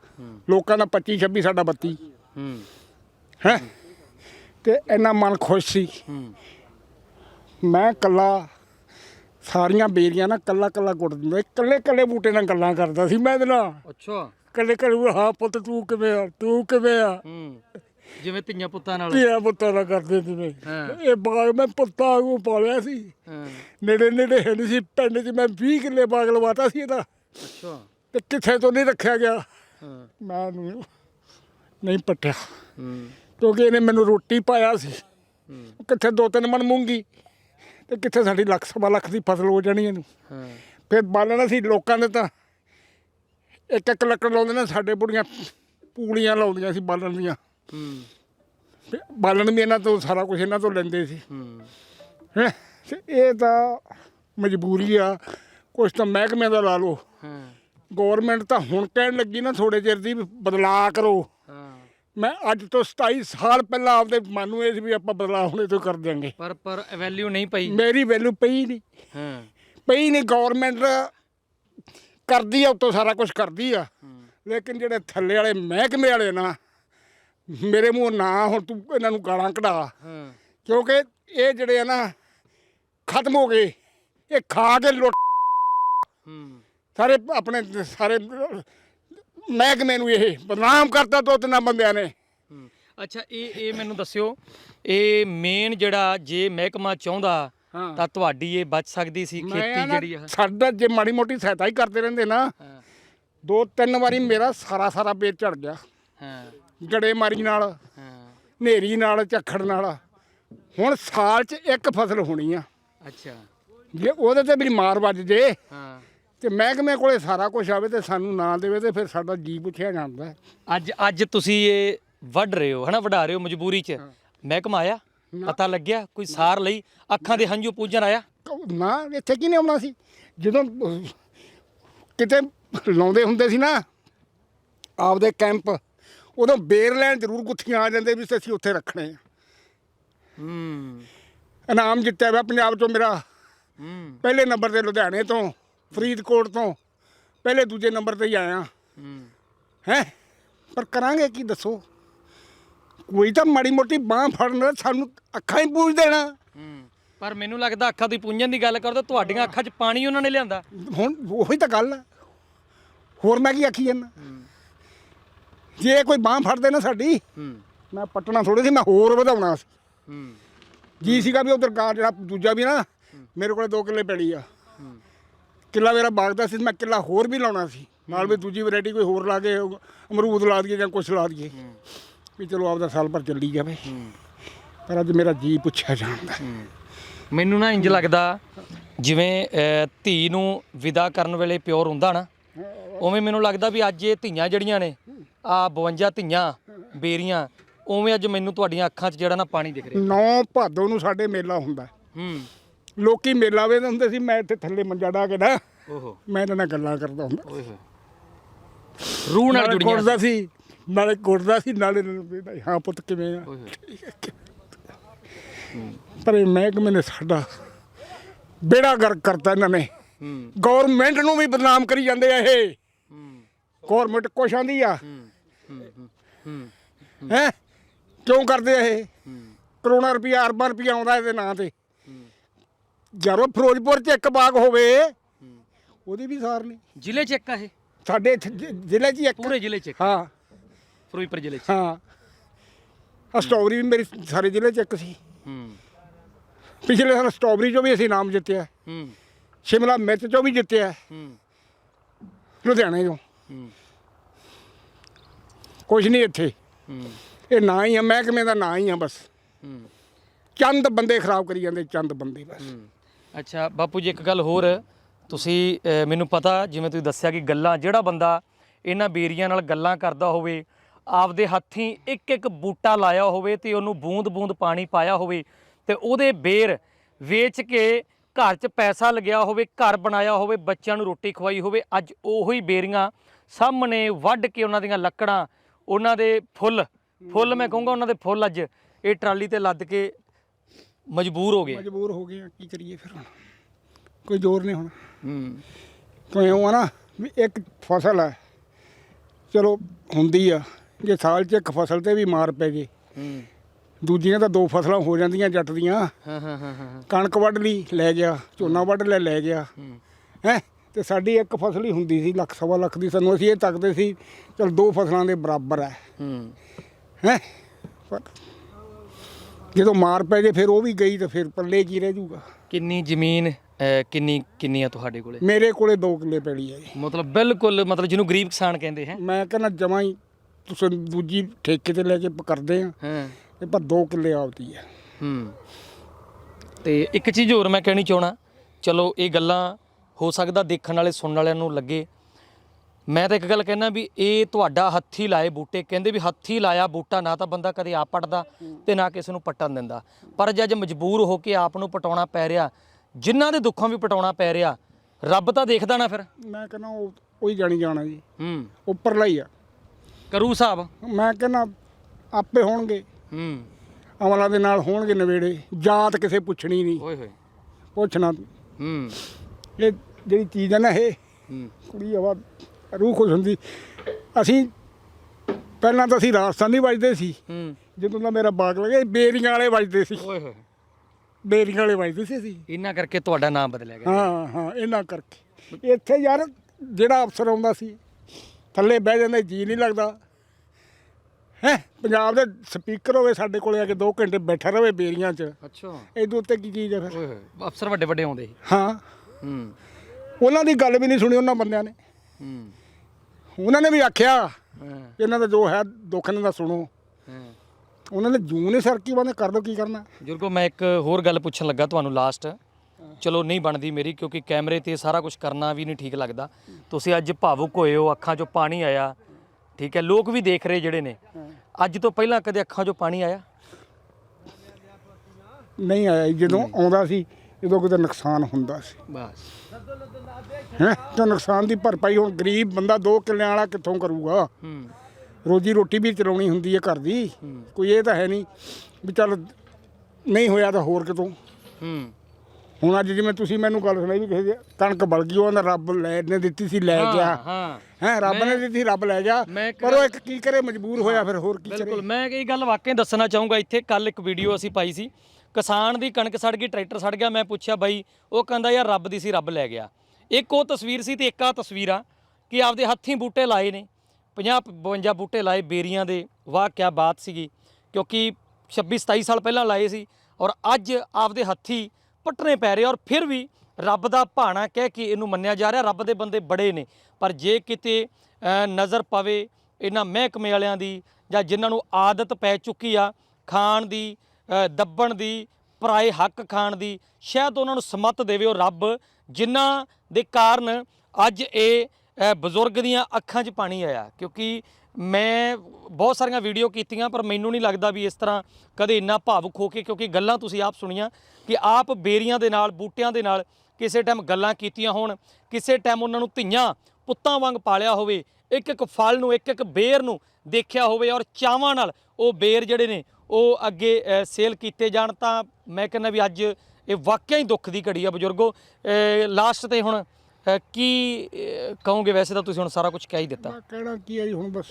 ਲੋਕਾਂ ਦਾ 25 26 ਸਾਡਾ 32 ਹੂੰ? ਹੈ ਤੇ ਇੰਨਾ ਮਨ ਖੁਸ਼ ਸੀ। ਮੈਂ ਕੱਲਾ ਸਾਰੀਆਂ ਬੇਰੀਆਂ ਨਾ ਕੱਲਾ ਕੱਲਾ ਗੁੱਟ ਦਿੰਦਾ। ਕੱਲੇ ਕੱਲੇ ਬੂਟੇ ਨਾਲ ਗੱਲਾਂ ਕਰਦਾ ਸੀ ਮੈਂ ਇਹਦੇ ਨਾਲ। ਅੱਛਾ। ਕੱਲੇ ਕੱਲੇ ਹਾਂ ਪੁੱਤ ਤੂੰ ਕਿਵੇਂ ਆ? ਤੂੰ ਕਿਵੇਂ ਆ? ਹੂੰ। ਜਿਵੇਂ ਧੀਆਂ ਪੁੱਤਾਂ ਨਾਲ। ਧੀਆ ਪੁੱਤਾਂ ਨਾਲ ਕਰਦੇ ਸੀ ਮੈਂ। ਹਾਂ। ਇਹ ਬਾਗ ਮੈਂ ਪੁੱਤਾਂ ਵਾਂਗੂ ਪਾਲਿਆ ਸੀ। ਹਾਂ। ਨੇੜੇ ਨੇੜੇ ਹੈ ਨਹੀਂ ਸੀ ਪਿੰਡ 'ਚ ਮੈਂ 20 ਕਿੱਲੇ ਬਾਗ ਲਵਾਤਾ ਸੀ ਇਹਦਾ। ਅੱਛਾ। ਤੇ ਕਿੱਥੇ ਤੋਂ ਨਹੀਂ ਰੱਖਿਆ ਗਿਆ। ਹਾਂ। ਮੈਂ ਉਹਨੂੰ ਨਹੀਂ ਪੱਟਿਆ। ਹੂੰ। ਕਿਉਂਕਿ ਇਹਨੇ ਮੈਨੂੰ ਰੋਟੀ ਪਾਇਆ ਸੀ। ਹੂੰ। ਕਿੱਥੇ ਦੋ ਤਿੰਨ ਮਣ ਮੂੰਗੀ ਤੇ ਕਿੱਥੇ ਸਾਡੀ ਲੱਖ ਸਵਾ ਲੱਖ ਦੀ ਫਸਲ ਹੋ ਜਾਣੀ ਇਹਨੂੰ। ਹਾਂ। ਫਿਰ ਬਾਲਣਾ ਸੀ ਲੋਕਾਂ ਦੇ ਤਾਂ। ਇੱਕ ਇੱਕ ਲੱਕੜ ਲਾਉਂਦੇ ਨੇ ਸਾਡੇ ਬੁੜੀਆਂ ਪੂਲੀਆਂ ਲਾਉਂਦੀਆਂ ਸੀ ਬਾਲਣ ਦੀਆਂ। ਤੇ ਬਾਲਣ ਵੀ ਇਹਨਾਂ ਤੋਂ ਸਾਰਾ ਕੁਝ ਇਹਨਾਂ ਤੋਂ ਲੈਂਦੇ ਸੀ। ਹੂੰ। ਤੇ ਇਹ ਤਾਂ ਮਜਬੂਰੀ ਆ। ਕੁਛ ਤਾਂ ਮਹਿਕਮੇ ਦਾ ਲਾ ਲਓ। ਹਾਂ। ਗਵਰਨਮੈਂਟ ਤਾਂ ਹੁਣ ਕਹਿਣ ਲੱਗੀ ਨਾ ਥੋੜੇ ਚਿਰ ਦੀ ਵੀ ਬਦਲਾਅ ਕਰੋ। ਹਾਂ। ਮੈਂ ਅੱਜ ਤੋਂ 27 ਸਾਲ ਪਹਿਲਾਂ ਆਪਦੇ ਮਨ ਨੂੰ ਇਹ ਸੀ ਵੀ ਆਪਾਂ ਬਦਲਾਅ ਹੁਣੇ ਤੋਂ ਕਰ ਦਿਆਂਗੇ। ਪਰ ਪਰ ਵੈਲਿਊ ਨਹੀਂ ਪਈ। ਮੇਰੀ ਵੈਲਿਊ ਪਈ ਨਹੀਂ। ਹਾਂ। ਪਈ ਨਹੀਂ ਗਵਰਨਮੈਂਟ ਕਰਦੀ ਆ ਉਤੋਂ ਸਾਰਾ ਕੁਝ ਕਰਦੀ ਆ। ਲੇਕਿਨ ਜਿਹੜੇ ਥੱਲੇ ਵਾਲੇ ਮਹਿਕਮੇ ਵਾਲੇ ਨਾ ਮੇਰੇ ਮੂੰਹ ਨਾ ਹੁਣ ਤੂੰ ਇਹਨਾਂ ਨੂੰ ਗਾਲਾਂ ਕਢਾ। ਹਾਂ। ਕਿਉਂਕਿ ਇਹ ਜਿਹੜੇ ਆ ਨਾ ਖਤਮ ਹੋ ਗਏ। ਇਹ ਖਾ ਕੇ ਲੁੱਟ ਹੂੰ। ਸਾਰੇ ਆਪਣੇ ਸਾਰੇ ਮਹਿਕਮੇ ਨੂੰ ਇਹ ਬਦਨਾਮ ਕਰਤਾ ਦੋ ਤਿੰਨ ਬੰਦਿਆਂ ਨੇ। ਅੱਛਾ ਇਹ ਇਹ ਮੈਨੂੰ ਦੱਸਿਓ ਇਹ ਮੇਨ ਜਿਹੜਾ ਜੇ ਮਹਿਕਮਾ ਚਾਹੁੰਦਾ। ਤਾਂ ਤੁਹਾਡੀ ਇਹ ਬਚ ਸਕਦੀ ਸੀ ਖੇਤੀ ਜਿਹੜੀ ਆ? ਸਾਡਾ ਜੇ ਮਾੜੀ ਮੋਟੀ ਸਹਾਇਤਾ ਹੀ ਕਰਦੇ ਰਹਿੰਦੇ ਨਾ ਦੋ ਤਿੰਨ ਵਾਰੀ ਮੇਰਾ ਸਾਰਾ ਸਾਰਾ ਬੇਰ ਝੜ ਗਿਆ। ਹਾਂ। ਗੜੇ ਮਾਰੀ ਨਾਲ ਹਾਂ। ਹਨੇਰੀ ਨਾਲ ਝੱਖੜ ਨਾਲ। ਹੁਣ ਸਾਲ 'ਚ ਇੱਕ ਫਸਲ ਹੋਣੀ ਆ। ਅੱਛਾ। ਜੇ ਉਹਦੇ ਤੇ ਵੀ ਮਾਰ ਵੱਜ ਜੇ ਹਾਂ। ਤੇ ਮਹਿਕਮੇ ਕੋਲੇ ਸਾਰਾ ਕੁਝ ਆਵੇ ਤੇ ਸਾਨੂੰ ਨਾ ਦੇਵੇ ਤੇ ਫਿਰ ਸਾਡਾ ਜੀ ਪੁੱਛਿਆ ਜਾਂਦਾ। ਅੱਜ ਅੱਜ ਤੁਸੀਂ ਇਹ ਵੱਢ ਰਹੇ ਹੋ ਹਨਾ ਵਢਾ ਰਹੇ ਹੋ ਮਜਬੂਰੀ 'ਚ। ਮਹਿਕਮਾ ਆਇਆ? ਪਤਾ ਲੱਗਿਆ? ਕੋਈ ਸਾਰ ਲਈ? ਅੱਖਾਂ ਦੇ ਹੰਝੂ ਪੂਜਣ ਆਇਆ? ਨਾ ਇੱਥੇ ਕਿਹਨੇ ਆਉਣਾ ਸੀ? ਜਦੋਂ ਕਿਤੇ ਲਾਉਂਦੇ ਹੁੰਦੇ ਸੀ ਨਾ ਆਪਦੇ ਕੈਂਪ ਉਦੋਂ ਬੇਰ ਲੈਣ ਜ਼ਰੂਰ ਗੁੱਥੀਆਂ ਆ ਜਾਂਦੇ ਵੀ ਅਸੀਂ ਉੱਥੇ ਰੱਖਣੇ ਆ। ਹੂੰ। ਇਨਾਮ ਜਿੱਤਿਆ ਹੋਇਆ ਪੰਜਾਬ ਤੋਂ ਮੇਰਾ। ਹੂੰ। ਪਹਿਲੇ ਨੰਬਰ ਤੇ ਲੁਧਿਆਣੇ ਤੋਂ ਫਰੀਦਕੋਟ ਤੋਂ ਪਹਿਲੇ ਦੂਜੇ ਨੰਬਰ ਤੇ ਹੀ ਆਇਆ। ਹੂੰ। ਹੈ? ਪਰ ਕਰਾਂਗੇ ਕੀ ਦੱਸੋ? ਕੋਈ ਤਾਂ ਮਾੜੀ ਮੋਟੀ ਬਾਹ ਫੜਨ ਸਾਨੂੰ ਅੱਖਾਂ ਹੀ ਪੂਜ ਦੇਣਾ। ਹੂੰ। ਪਰ ਮੈਨੂੰ ਲੱਗਦਾ ਅੱਖਾਂ ਦੀ ਪੂੰਝਣ ਦੀ ਗੱਲ ਕਰਦਾ ਤੁਹਾਡੀਆਂ ਅੱਖਾਂ 'ਚ ਪਾਣੀ ਉਹਨਾਂ ਨੇ ਲਿਆਂਦਾ। ਹੁਣ ਉਹੀ ਤਾਂ ਗੱਲ ਹੈ ਹੋਰ ਮੈਂ ਕੀ ਆਖੀ ਜਾਂਦਾ ਜੇ ਕੋਈ ਬਾਹ ਫੜਦੇ ਨਾ ਸਾਡੀ ਹੂੰ। ਮੈਂ ਪੱਟਣਾ ਥੋੜੀ ਸੀ ਮੈਂ ਹੋਰ ਵਧਾਉਣਾ ਸੀ। ਹੂੰ। ਜੀ ਸੀਗਾ ਵੀ ਉਧਰ ਗਾਂ ਜਿਹੜਾ ਦੂਜਾ ਵੀ ਨਾ ਮੇਰੇ ਕੋਲੇ 2 ਕਿੱਲੇ ਪੈਲੀ ਆ। ਕਿੱਲਾ ਮੇਰਾ ਬਾਗ ਦਾ ਸੀ ਮੈਂ ਕਿੱਲਾ ਹੋਰ ਵੀ ਲਾਉਣਾ ਸੀ। ਨਾਲ ਵੀ ਦੂਜੀ ਵੈਰਾਈਟੀ ਕੋਈ ਹੋਰ ਲਾ ਕੇ ਅਮਰੂਦ ਲਾ ਦਈਏ ਜਾਂ ਕੁਛ ਲਾ ਦਈਏ। ਵੀ ਚਲੋ ਆਪਦਾ ਸਾਲ ਭਰ ਚੱਲੀ ਜਾਵੇ। ਪਰ ਅੱਜ ਮੇਰਾ ਜੀ ਪੁੱਛਿਆ ਜਾਂਦਾ ਮੈਨੂੰ ਨਾ ਇੰਜ ਲੱਗਦਾ ਜਿਵੇਂ ਧੀ ਨੂੰ ਵਿਦਾ ਕਰਨ ਵੇਲੇ ਪਿਓਰ ਹੁੰਦਾ ਨਾ ਉਵੇਂ ਮੈਨੂੰ ਲੱਗਦਾ ਵੀ ਅੱਜ ਇਹ ਧੀਆਂ ਜਿਹੜੀਆਂ ਨੇ ਆ 52 ਧੀਆਂ ਬੇਰੀਆਂ ਉਵੇਂ ਅੱਜ ਮੈਨੂੰ ਤੁਹਾਡੀਆਂ ਅੱਖਾਂ 'ਚ ਜਿਹੜਾ ਨਾ ਪਾਣੀ ਦਿਖ ਰਿਹਾ। ਨੌ ਭਾਦੋ ਨੂੰ ਸਾਡੇ ਮੇਲਾ ਹੁੰਦਾ। ਹੂੰ। ਲੋਕੀ ਮੇਲਾ ਵੇਂਦੇ ਹੁੰਦੇ ਸੀ ਮੈਂ ਇੱਥੇ ਥੱਲੇ ਮੰਜਾ ਡਾ ਕੇ ਨਾ ਓਹੋ। ਮੈਂ ਇਹਨਾਂ ਨਾਲ ਗੱਲਾਂ ਕਰਦਾ ਹੁੰਦਾ। ਓਏ ਹੋਏ। ਰੂਹ ਨਾਲ ਨਾਲੇ ਜੁੜੀਆਂ। ਕੁੱਟਦਾ ਸੀ ਨਾਲੇ ਕੁੱਟਦਾ ਸੀ ਨਾਲੇ ਵੇਖਦਾ ਸੀ, ਹਾਂ ਪੁੱਤ ਕਿਵੇਂ ਆ? ਓਏ ਹੋਏ। ਪਰ ਇਹ ਮਹਿਕਮੇ ਨੇ ਸਾਡਾ ਬੇੜਾ ਗਰਕ ਕਰਤਾ ਇਹਨਾਂ ਨੇ। ਹੂੰ। ਗਵਰਨਮੈਂਟ ਨੂੰ ਵੀ ਬਦਨਾਮ ਕਰੀ ਜਾਂਦੇ ਆ ਇਹ। ਹੂੰ ਗਵਰਨਮੈਂਟ ਕੁਛ ਆਂਦੀ ਆ। ਹੂੰ ਹੂੰ ਹੂੰ ਹੈ ਕਿਉਂ ਕਰਦੇ ਆ ਇਹ ਕਰੋਨਾ ਰੁਪਿਆ ਅਰਬਾਂ ਰੁਪਿਆ ਆਉਂਦਾ ਇਹਦੇ ਨਾਂ ਤੇ। ਜਦੋਂ ਫਿਰੋਜ਼ਪੁਰ 'ਚ ਇੱਕ ਬਾਗ ਹੋਵੇ ਉਹਦੀ ਵੀ ਸਾਰ ਨਹੀਂ। ਜ਼ਿਲ੍ਹੇ 'ਚ ਇੱਕ ਆ ਇਹ? ਸਾਡੇ ਇੱਥੇ ਜ਼ਿ- ਜ਼ਿਲ੍ਹੇ 'ਚ ਹੀ ਇੱਕ। ਪੂਰੇ ਜ਼ਿਲ੍ਹੇ 'ਚ ਇੱਕ? ਹਾਂ। ਫਿਰੋਜ਼ਪੁਰ ਜ਼ਿਲ੍ਹੇ 'ਚ? ਹਾਂ। ਆ ਸਟ੍ਰਾਬੇਰੀ ਵੀ ਮੇਰੀ ਸਾਰੇ ਜ਼ਿਲ੍ਹੇ 'ਚ ਇੱਕ ਸੀ। ਹੂੰ। ਪਿਛਲੇ ਸਾਲ ਸਟ੍ਰਾਬੇਰੀ 'ਚੋਂ ਵੀ ਅਸੀਂ ਨਾਮ ਜਿੱਤਿਆ। ਹੂੰ। ਸ਼ਿਮਲਾ ਮਿਰਚ 'ਚੋਂ ਵੀ ਜਿੱਤਿਆ। ਹੂੰ। ਲੁਧਿਆਣੇ 'ਚੋਂ। ਹੂੰ ਕੁਛ ਨਹੀਂ ਇੱਥੇ। ਇਹ ਨਾਂ ਹੀ ਆ ਮਹਿਕਮੇ ਦਾ ਨਾਂ ਹੀ ਆ ਬਸ। ਚੰਦ ਬੰਦੇ ਖਰਾਬ ਕਰੀ ਜਾਂਦੇ ਚੰਦ ਬੰਦੇ ਬਸ। ਅੱਛਾ ਬਾਪੂ ਜੀ ਇੱਕ ਗੱਲ ਹੋਰ। ਤੁਸੀਂ ਅਹ, ਮੈਨੂੰ ਪਤਾ ਜਿਵੇਂ ਤੁਸੀਂ ਦੱਸਿਆ ਕਿ ਗੱਲਾਂ ਜਿਹੜਾ ਬੰਦਾ ਇਹਨਾਂ ਬੇਰੀਆਂ ਨਾਲ ਗੱਲਾਂ ਕਰਦਾ ਹੋਵੇ ਆਪਦੇ ਹੱਥੀਂ ਇੱਕ ਇੱਕ ਬੂਟਾ ਲਾਇਆ ਹੋਵੇ ਤੇ ਉਹਨੂੰ ਬੂੰਦ-ਬੂੰਦ ਪਾਣੀ ਪਾਇਆ ਹੋਵੇ ਤੇ ਉਹਦੇ ਬੇਰ ਵੇਚ ਕੇ ਘਰ 'ਚ ਪੈਸਾ ਲੱਗਿਆ ਹੋਵੇ ਘਰ ਬਣਾਇਆ ਹੋਵੇ ਬੱਚਿਆਂ ਨੂੰ ਰੋਟੀ ਖਵਾਈ ਹੋਵੇ ਅੱਜ ਉਹੀ ਬੇਰੀਆਂ ਸਾਹਮਣੇ ਵੱਢ ਕੇ ਉਹਨਾਂ ਦੀਆਂ ਲੱਕੜਾਂ ਉਹਨਾਂ ਦੇ ਫੁੱਲ। ਫੁੱਲ ਮੈਂ ਕਹੂੰਗਾ ਉਹਨਾਂ ਦੇ ਫੁੱਲ ਅੱਜ ਇਹ ਟਰਾਲੀ ਤੇ ਲੱਦ ਕੇ ਮਜਬੂਰ ਹੋ ਗਏ। ਮਜਬੂਰ ਹੋ ਗਏ ਆ ਕੀ ਕਰੀਏ ਫਿਰ ਹੁਣ? ਕੋਈ ਜ਼ੋਰ ਨਹੀਂ ਹੁਣ। ਹੂੰ। ਕਿਉਂ ਆ ਨਾ ਵੀ ਇੱਕ ਫਸਲ ਹੈ ਚਲੋ ਹੁੰਦੀ ਆ ਜੇ ਸਾਲ 'ਚ ਇੱਕ ਫਸਲ ਤੇ ਵੀ ਮਾਰ ਪੈ ਜੇ। ਹੂੰ। ਦੂਜੀਆਂ ਤਾਂ ਦੋ ਫਸਲਾਂ ਹੋ ਜਾਂਦੀਆਂ ਜੱਟ ਦੀਆਂ। ਹਾਂ ਹਾਂ ਹਾਂ ਹਾਂ ਕਣਕ ਵੱਢ ਲਈ ਲੈ ਗਿਆ ਝੋਨਾ ਵੱਢ ਲਿਆ ਲੈ ਗਿਆ। ਹੈ? ਤੇ ਸਾਡੀ ਇੱਕ ਫਸਲ ਹੀ ਹੁੰਦੀ ਸੀ ਲੱਖ ਸਵਾ ਲੱਖ ਦੀ। ਸਾਨੂੰ ਅਸੀਂ ਇਹ ਤੱਕਦੇ ਸੀ ਚਲ ਦੋ ਫਸਲਾਂ ਦੇ ਬਰਾਬਰ ਹੈ। ਹੂੰ। ਜਦੋਂ ਮਾਰ ਪੈ ਜੇ ਫਿਰ ਉਹ ਵੀ ਗਈ ਤੇ ਫਿਰ ਪੱਲੇ ਕੀ ਰਹਿ ਜੂਗਾ ਕਿੰਨੀ ਜ਼ਮੀਨ ਅਹ, ਕਿੰਨੀ ਕਿੰਨੀ ਆ ਤੁਹਾਡੇ ਕੋਲੇ? ਮੇਰੇ ਕੋਲੇ 2 ਕਿੱਲੇ ਪੈਲੀ ਹੈ ਜੀ। ਮਤਲਬ ਬਿਲਕੁਲ ਮਤਲਬ ਜਿਹਨੂੰ ਗਰੀਬ ਕਿਸਾਨ ਕਹਿੰਦੇ ਹੈ। ਮੈਂ ਕਹਿੰਦਾ ਜਮਾਂ ਹੀ ਤੁਸੀਂ ਦੂਜੀ ਠੇਕੇ ਤੇ ਲੈ ਕੇ ਕਰਦੇ ਆ। ਹਾਂ। ਤੇ ਪਰ 2 ਕਿੱਲੇ ਆਪਦੀ ਹੈ। ਹੂੰ। ਤੇ ਇੱਕ ਚੀਜ਼ ਹੋਰ ਮੈਂ ਕਹਿਣੀ ਚਾਹਣਾ ਚਲੋ ਇਹ ਗੱਲਾਂ ਹੋ ਸਕਦਾ ਦੇਖਣ ਵਾਲੇ ਸੁਣਨ ਵਾਲਿਆਂ ਨੂੰ ਲੱਗੇ। ਮੈਂ ਤਾਂ ਇੱਕ ਗੱਲ ਕਹਿਣਾ ਵੀ ਇਹ ਤੁਹਾਡਾ ਹੱਥੀ ਲਾਏ ਬੂਟੇ ਕਹਿੰਦੇ ਵੀ ਹੱਥੀ ਲਾਇਆ ਬੂਟਾ ਨਾ ਤਾਂ ਬੰਦਾ ਕਦੇ ਆਪ ਪਟਦਾ ਤੇ ਨਾ ਕਿਸੇ ਨੂੰ ਪਟਣ ਦਿੰਦਾ। ਪਰ ਜੇ ਅੱਜ ਮਜਬੂਰ ਹੋ ਕੇ ਆਪ ਨੂੰ ਪਟਾਉਣਾ ਪੈ ਰਿਹਾ ਜਿਨ੍ਹਾਂ ਦੇ ਦੁੱਖਾਂ ਵੀ ਪਟਾਉਣਾ ਪੈ ਰਿਹਾ ਰੱਬ ਤਾਂ ਦੇਖਦਾ ਨਾ ਫਿਰ। ਮੈਂ ਕਹਿੰਦਾ ਉਹ ਉਹੀ ਜਾਣੀ ਜਾਣਾ ਜੀ। ਹੂੰ। ਉੱਪਰਲਾ ਹੀ ਆ। ਕਰੂ ਸਾਹਿਬ ਮੈਂ ਕਹਿੰਦਾ ਆਪੇ ਹੋਣਗੇ। ਹੂੰ। ਅਮਲਾਂ ਦੇ ਨਾਲ ਹੋਣਗੇ ਨਵੇੜੇ ਜਾਤ ਕਿਸੇ ਪੁੱਛਣੀ ਨਹੀਂ। ਓਏ ਹੋਏ। ਪੁੱਛਣਾ। ਹੂੰ। ਇਹ ਜਿਹੜੀ ਚੀਜ਼ ਹੈ ਨਾ ਇਹ ਕੁੜੀ ਹਵਾ ਰੂਹ ਖੁਸ਼ ਹੁੰਦੀ। ਅਸੀਂ ਪਹਿਲਾਂ ਤਾਂ ਅਸੀਂ ਰਾਜਸਥਾਨੀ ਵੱਜਦੇ ਸੀ। ਹੂੰ। ਜਦੋਂ ਦਾ ਮੇਰਾ ਬਾਗ ਲੱਗਿਆ ਬੇਰੀਆਂ ਵਾਲੇ ਵੱਜਦੇ ਸੀ। ਓਏ ਹੋਏ। ਬੇਰੀਆਂ ਵਾਲੇ ਵੱਜਦੇ ਸੀ ਅਸੀਂ। ਇਹਨਾਂ ਕਰਕੇ ਤੁਹਾਡਾ ਨਾਮ ਬਦਲਿਆ ਗਿਆ। ਹਾਂ ਹਾਂ ਇਹਨਾਂ ਕਰਕੇ। ਇੱਥੇ ਯਾਰ ਜਿਹੜਾ ਅਫਸਰ ਆਉਂਦਾ ਸੀ ਥੱਲੇ ਬਹਿ ਜਾਂਦੇ ਜੀ ਨਹੀਂ ਲੱਗਦਾ। ਹੈ ਪੰਜਾਬ ਦੇ ਸਪੀਕਰ ਹੋਵੇ ਸਾਡੇ ਕੋਲੇ ਆ ਕੇ 2 ਘੰਟੇ ਬੈਠਾ ਰਵੇ ਬੇਰੀਆਂ 'ਚ। ਅੱਛਾ। ਇਹਦੇ ਉੱਤੇ ਕੀ ਚੀਜ਼ ਹੈ ਫਿਰ? ਓਏ ਹੋਏ ਅਫਸਰ ਵੱਡੇ ਵੱਡੇ ਆਉਂਦੇ ਸੀ। ਹਾਂ। ਹੂੰ। ਉਹਨਾਂ ਦੀ ਗੱਲ ਵੀ ਨਹੀਂ ਸੁਣੀ ਉਹਨਾਂ ਬੰਦਿਆਂ ਨੇ। ਹੂੰ। ਉਹਨਾਂ ਨੇ ਵੀ ਆਖਿਆ ਕਿ ਇਹਨਾਂ ਦਾ ਜੋ ਹੈ ਦੁੱਖ ਇਹਨਾਂ ਦਾ ਸੁਣੋ। ਹਾਂ। ਉਹਨਾਂ ਨੇ ਜੂਨ ਹੀ ਸਰ ਕੀ ਬੰਦੇ ਕਰ ਦੋ ਕੀ ਕਰਨਾ? ਜੁਰਗੋ ਮੈਂ ਇੱਕ ਹੋਰ ਗੱਲ ਪੁੱਛਣ ਲੱਗਾ ਤੁਹਾਨੂੰ ਲਾਸਟ ਚਲੋ ਨਹੀਂ ਬਣਦੀ ਮੇਰੀ ਕਿਉਂਕਿ ਕੈਮਰੇ ਤੇ ਸਾਰਾ ਕੁਝ ਕਰਨਾ ਵੀ ਨਹੀਂ ਠੀਕ ਲੱਗਦਾ। ਤੁਸੀਂ ਅੱਜ ਭਾਵੁਕ ਹੋਏ ਹੋ ਅੱਖਾਂ 'ਚੋਂ ਪਾਣੀ ਆਇਆ। ਠੀਕ ਹੈ ਲੋਕ ਵੀ ਦੇਖ ਰਹੇ ਜਿਹੜੇ ਨੇ। ਅੱਜ ਤੋਂ ਪਹਿਲਾਂ ਕਦੇ ਅੱਖਾਂ 'ਚੋਂ ਪਾਣੀ ਆਇਆ? ਨਹੀਂ ਆਇਆ ਜਦੋਂ ਆਉਂਦਾ ਸੀ ਜਦੋਂ ਕਿਤੇ ਨੁਕਸਾਨ ਹੁੰਦਾ ਸੀ। ਬਸ। ਹੈ? ਤਾਂ ਨੁਕਸਾਨ ਦੀ ਭਰਪਾਈ ਹੁਣ ਗਰੀਬ ਬੰਦਾ ਦੋ ਕਿੱਲਿਆਂ ਵਾਲਾ ਕਿੱਥੋਂ ਕਰੂਗਾ? ਰੋਜੀ ਰੋਟੀ ਵੀ ਚਲਾਉਣੀ ਹੁੰਦੀ ਹੈ ਘਰ ਦੀ। ਕੋਈ ਇਹ ਤਾਂ ਹੈ ਨਹੀਂ ਵੀ ਚੱਲ ਨਹੀਂ ਹੋਇਆ ਤਾਂ ਹੋਰ ਕਿਤੋਂ। ਹੂੰ। ਹੁਣ ਅੱਜ ਜਿਵੇਂ ਤੁਸੀਂ ਮੈਨੂੰ ਗੱਲ ਸੁਣਾਈ ਵੀ ਕਿਸੇ ਦੀ ਕਣਕ ਬਲ ਗਈ ਉਹਨਾਂ ਰੱਬ ਲੈ ਨੇ ਦਿੱਤੀ ਸੀ ਲੈ ਗਿਆ। ਹਾਂ। ਹੈ ਰੱਬ ਨੇ ਦਿੱਤੀ ਰੱਬ ਲੈ ਗਿਆ। ਪਰ ਉਹ ਇੱਕ ਕੀ ਕਰੇ ਮਜਬੂਰ ਹੋਇਆ ਫਿਰ ਹੋਰ ਕੀ ਕਰੇ? ਬਿਲਕੁਲ। ਮੈਂ ਇਹ ਗੱਲ ਵਾਕਈ ਦੱਸਣਾ ਚਾਹੂੰਗਾ ਇੱਥੇ ਕੱਲ ਇੱਕ ਵੀਡੀਓ ਅਸੀਂ ਪਾਈ ਸੀ। ਕਿਸਾਨ ਦੀ ਕਣਕ ਸੜ ਗਈ, ਟਰੈਕਟਰ ਸੜ ਗਿਆ, ਮੈਂ ਪੁੱਛਿਆ ਬਾਈ, ਉਹ ਕਹਿੰਦਾ ਯਾਰ ਰੱਬ ਦੀ ਸੀ, ਰੱਬ ਲੈ ਗਿਆ। ਇੱਕ ਉਹ ਤਸਵੀਰ ਸੀ ਤੇ ਇੱਕ ਆ ਤਸਵੀਰ ਆ ਕਿ ਆਪਦੇ ਹੱਥੀਂ ਬੂਟੇ ਲਾਏ ਨੇ। 50 52 ਬੂਟੇ ਲਾਏ ਬੇਰੀਆਂ ਦੇ, ਵਾਹ, ਕਿਆ ਬਾਤ ਸੀਗੀ। ਕਿਉਂਕਿ 26 27 ਸਾਲ ਪਹਿਲਾਂ ਲਾਏ ਸੀ ਔਰ ਅੱਜ ਆਪਦੇ ਹੱਥੀ ਪੱਟਣੇ ਪੈ ਰਹੇ ਔਰ ਫਿਰ ਵੀ ਰੱਬ ਦਾ ਭਾਣਾ ਕਹਿ ਕੇ ਇਹਨੂੰ ਮੰਨਿਆ ਜਾ ਰਿਹਾ। ਰੱਬ ਦੇ ਬੰਦੇ ਬੜੇ ਨੇ, ਪਰ ਜੇ ਕਿਤੇ ਨਜ਼ਰ ਪਵੇ ਇਹਨਾਂ ਮਹਿਕਮੇ ਵਾਲਿਆਂ ਦੀ ਜਾਂ ਜਿਨ੍ਹਾਂ ਨੂੰ ਆਦਤ ਪੈ ਚੁੱਕੀ ਆ ਖਾਣ ਦੀ ਦੱਬਣ ਦੀ, ਪਰਾਏ ਹੱਕ ਖਾਣ ਦੀ, ਸ਼ਾਇਦ ਉਹਨਾਂ ਨੂੰ ਸਮਤ ਦੇਵੇ ਉਹ ਰੱਬ, ਜਿਨ੍ਹਾਂ ਦੇ ਕਾਰਨ ਅੱਜ ਇਹ ਬਜ਼ੁਰਗ ਦੀਆਂ ਅੱਖਾਂ 'ਚ ਪਾਣੀ ਆਇਆ। ਕਿਉਂਕਿ ਮੈਂ ਬਹੁਤ ਸਾਰੀਆਂ ਵੀਡੀਓ ਕੀਤੀਆਂ, ਪਰ ਮੈਨੂੰ ਨਹੀਂ ਲੱਗਦਾ ਵੀ ਇਸ ਤਰ੍ਹਾਂ ਕਦੇ ਇੰਨਾ ਭਾਵੁਕ ਹੋ ਕੇ, ਕਿਉਂਕਿ ਗੱਲਾਂ ਤੁਸੀਂ ਆਪ ਸੁਣੀਆਂ, ਕਿ ਆਪ ਬੇਰੀਆਂ ਦੇ ਨਾਲ, ਬੂਟਿਆਂ ਦੇ ਨਾਲ ਕਿਸੇ ਟਾਈਮ ਗੱਲਾਂ ਕੀਤੀਆਂ ਹੋਣ, ਕਿਸੇ ਟਾਈਮ ਉਹਨਾਂ ਨੂੰ ਧੀਆਂ, ਪੁੱਤਾਂ ਵਾਂਗ ਪਾਲਿਆ ਹੋਵੇ ਇੱਕ ਇੱਕ ਫਲ ਨੂੰ ਇੱਕ ਇੱਕ ਬੇਰ ਨੂੰ ਦੇਖਿਆ ਹੋਵੇ ਔਰ ਚਾਵਾਂ ਨਾਲ ਉਹ ਬੇਰ ਜਿਹੜੇ ਨੇ ਉਹ ਅੱਗੇ ਸੇਲ ਕੀਤੇ ਜਾਣ ਤਾਂ ਮੈਂ ਕਹਿੰਦਾ ਵੀ ਅੱਜ ਇਹ ਵਾਕਿਆ ਹੀ ਦੁੱਖ ਦੀ ਘੜੀ ਆ ਬਜ਼ੁਰਗੋ। ਲਾਸਟ ਤੇ ਹੁਣ ਕੀ ਕਹੋਗੇ ਵੈਸੇ ਤਾਂ ਤੁਸੀਂ ਹੁਣ ਸਾਰਾ ਕੁਝ ਕਹਿ ਹੀ ਦਿੱਤਾ। ਕਹਿਣਾ ਕੀ ਹੈ ਜੀ ਹੁਣ ਬਸ।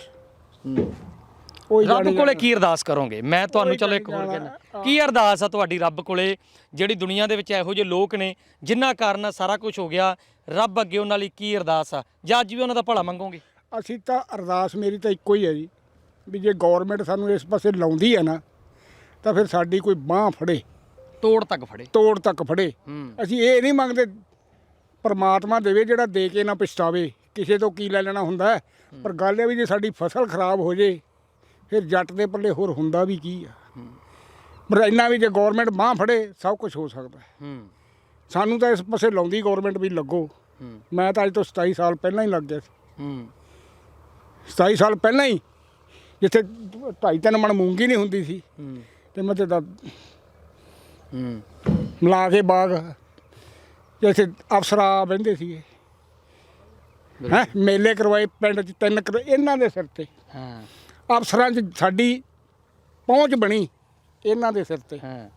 ਰੱਬ ਕੋਲੇ। ਕੀ ਅਰਦਾਸ ਕਰੋਗੇ? ਮੈਂ ਤੁਹਾਨੂੰ ਚਲੋ ਇੱਕ ਹੋਰ। ਕਹਿਣਾ ਕੀ ਅਰਦਾਸ ਆ ਤੁਹਾਡੀ ਰੱਬ ਕੋਲੇ? ਜਿਹੜੀ ਦੁਨੀਆ ਦੇ ਵਿੱਚ ਇਹੋ ਜਿਹੇ ਲੋਕ ਨੇ ਜਿਨ੍ਹਾਂ ਕਾਰਨ ਸਾਰਾ ਕੁਝ ਹੋ ਗਿਆ ਰੱਬ ਅੱਗੇ ਉਹਨਾਂ ਲਈ ਕੀ ਅਰਦਾਸ ਆ? ਜਾਂ ਅੱਜ ਵੀ ਉਹਨਾਂ ਦਾ ਭਲਾ ਮੰਗੋਗੇ? ਅਸੀਂ ਤਾਂ ਅਰਦਾਸ ਮੇਰੀ ਤਾਂ ਇੱਕੋ ਹੀ ਹੈ ਜੀ। ਵੀ ਜੇ ਗਵਰਨਮੈਂਟ ਸਾਨੂੰ ਇਸ ਪਾਸੇ ਲਾਉਂਦੀ ਹੈ ਨਾ ਤਾਂ ਫਿਰ ਸਾਡੀ ਕੋਈ ਬਾਹ ਫੜੇ। ਤੋੜ ਤੱਕ ਫੜੇ। ਤੋੜ ਤੱਕ ਫੜੇ। ਅਸੀਂ ਇਹ ਨਹੀਂ ਮੰਗਦੇ ਪਰਮਾਤਮਾ ਦੇਵੇ ਜਿਹੜਾ ਦੇ ਕੇ ਨਾ ਪਛਤਾਵੇ। ਕਿਸੇ ਤੋਂ ਕੀ ਲੈ ਲੈਣਾ ਹੁੰਦਾ। ਪਰ ਗੱਲ ਇਹ ਵੀ ਜੇ ਸਾਡੀ ਫਸਲ ਖਰਾਬ ਹੋ ਜੇ ਫਿਰ ਜੱਟ ਦੇ ਪੱਲੇ ਹੋਰ ਹੁੰਦਾ ਵੀ ਕੀ ਆ? ਪਰ ਇੰਨਾ ਵੀ ਜੇ ਗਵਰਨਮੈਂਟ ਬਾਹ ਫੜੇ ਸਭ ਕੁਝ ਹੋ ਸਕਦਾ ਹੈ। ਸਾਨੂੰ ਤਾਂ ਇਸ ਪਾਸੇ ਲਾਉਂਦੀ ਗਵਰਨਮੈਂਟ ਵੀ ਲੱਗੋ। ਮੈਂ ਤਾਂ ਅੱਜ ਤੋਂ 27 ਸਾਲ ਪਹਿਲਾਂ ਹੀ ਲੱਗ ਗਿਆ ਸੀ। ਹੂੰ। 27 ਸਾਲ ਪਹਿਲਾਂ ਹੀ ਜਿੱਥੇ ਢਾਈ ਤਿੰਨ ਮਣ ਮੂੰਗੀ ਨਹੀਂ ਹੁੰਦੀ ਸੀ ਤੇ ਮੈਂ ਤੇ ਹੂੰ। ਮਿਲਾ ਕੇ ਬਾਗ ਜਿੱਥੇ ਅਫਸਰਾ ਬਹਿੰਦੇ ਸੀਗੇ। ਹੈ ਮੇਲੇ ਕਰਵਾਏ ਪਿੰਡ ਚ ਤਿੰਨ ਕਰ ਇਹਨਾਂ ਦੇ ਸਿਰ ਤੇ। ਹਾਂ। ਅਫਸਰਾਂ 'ਚ ਸਾਡੀ ਪਹੁੰਚ ਬਣੀ ਇਹਨਾਂ ਦੇ ਸਿਰ ਤੇ। ਹਾਂ।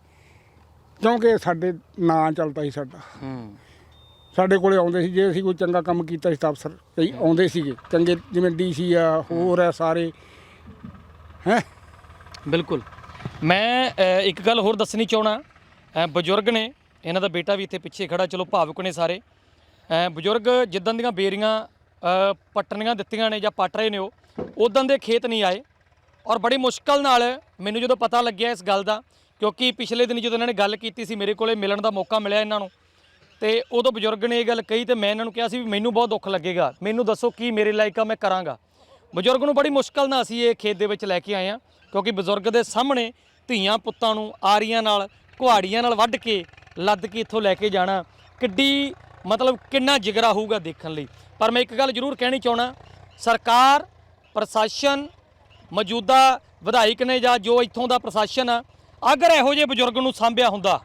ਕਿਉਂਕਿ ਸਾਡੇ ਨਾਂ ਚੱਲਦਾ ਸੀ ਸਾਡਾ। ਹੂੰ। ਸਾਡੇ ਕੋਲੇ ਆਉਂਦੇ ਸੀ ਜੇ ਅਸੀਂ ਕੋਈ ਚੰਗਾ ਕੰਮ ਕੀਤਾ ਸੀ ਤਾਂ ਅਫਸਰ ਕਈ ਆਉਂਦੇ ਸੀਗੇ। ਚੰਗੇ ਜਿਵੇਂ ਡੀਸੀ ਆ ਹੋਰ ਆ ਸਾਰੇ। ਹੈ? ਬਿਲਕੁਲ। ਮੈਂ ਅ, ਇੱਕ ਗੱਲ ਹੋਰ ਦੱਸਣੀ ਚਾਹਣਾ ਬਜ਼ੁਰਗ ਨੇ ਇਹਨਾਂ ਦਾ ਬੇਟਾ ਵੀ ਇੱਥੇ ਪਿੱਛੇ ਖੜਾ ਚਲੋ ਭਾਵੁਕ ਨੇ ਸਾਰੇ। ਅ, ਬਜ਼ੁਰਗ ਜਿੱਦਾਂ ਦੀਆਂ ਬੇਰੀਆਂ ਅ, ਪੱਟਣੀਆਂ ਦਿੱਤੀਆਂ ਨੇ ਜਾਂ ਪੱਟ ਰਹੇ ਨੇ ਉਹ ਉਦੋਂ ਦੇ ਖੇਤ ਨਹੀਂ ਆਏ। ਔਰ ਬੜੀ ਮੁਸ਼ਕਲ ਨਾਲ ਮੈਨੂੰ ਜਦੋਂ ਪਤਾ ਲੱਗਿਆ ਇਸ ਗੱਲ ਦਾ ਕਿਉਂਕਿ ਪਿਛਲੇ ਦਿਨ ਜਦੋਂ ਇਹਨਾਂ ਨੇ ਗੱਲ ਕੀਤੀ ਸੀ ਮੇਰੇ ਕੋਲੇ ਮਿਲਣ ਦਾ ਮੌਕਾ ਮਿਲਿਆ ਇਹਨਾਂ ਨੂੰ। ਤੇ ਉਦੋਂ ਬਜ਼ੁਰਗ ਨੇ ਇਹ ਗੱਲ ਕਹੀ ਤੇ ਮੈਂ ਇਹਨਾਂ ਨੂੰ ਕਿਹਾ ਸੀ ਵੀ ਮੈਨੂੰ ਬਹੁਤ ਦੁੱਖ ਲੱਗੇਗਾ। ਮੈਨੂੰ ਦੱਸੋ ਕੀ ਮੇਰੇ ਲਾਇਕ ਆ ਮੈਂ ਕਰਾਂਗਾ। ਬਜ਼ੁਰਗ ਨੂੰ ਬੜੀ ਮੁਸ਼ਕਲ ਨਾਲ ਅਸੀਂ ਇਹ ਖੇਤ ਦੇ ਵਿੱਚ ਲੈ ਕੇ ਆਏ ਆ ਕਿਉਂਕਿ ਬਜ਼ੁਰਗ ਦੇ ਸਾਹਮਣੇ ਧੀਆਂ ਪੁੱਤਾਂ ਨੂੰ ਆਰੀਆਂ ਨਾਲ, ਕੁਹਾੜੀਆਂ ਨਾਲ ਵੱਢ ਕੇ, ਲੱਦ ਕੇ ਇੱਥੋਂ ਲੈ ਕੇ ਜਾਣਾ ਕਿੱਡੀ ਮਤਲਬ ਕਿੰਨਾ ਜਿਗਰਾ ਹੋਊਗਾ ਦੇਖਣ ਲਈ। ਪਰ ਮੈਂ ਇੱਕ ਗੱਲ ਜ਼ਰੂਰ ਕਹਿਣੀ ਚਾਹਣਾ ਸਰਕਾਰ, ਪ੍ਰਸ਼ਾਸਨ ਮੌਜੂਦਾ ਵਿਧਾਇਕ ਨੇ ਜਾਂ ਜੋ ਇੱਥੋਂ ਦਾ ਪ੍ਰਸ਼ਾਸਨ ਆ, ਅਗਰ ਇਹੋ ਜਿਹੇ ਬਜ਼ੁਰਗ ਨੂੰ ਸਾਂਭਿਆ ਹੁੰਦਾ,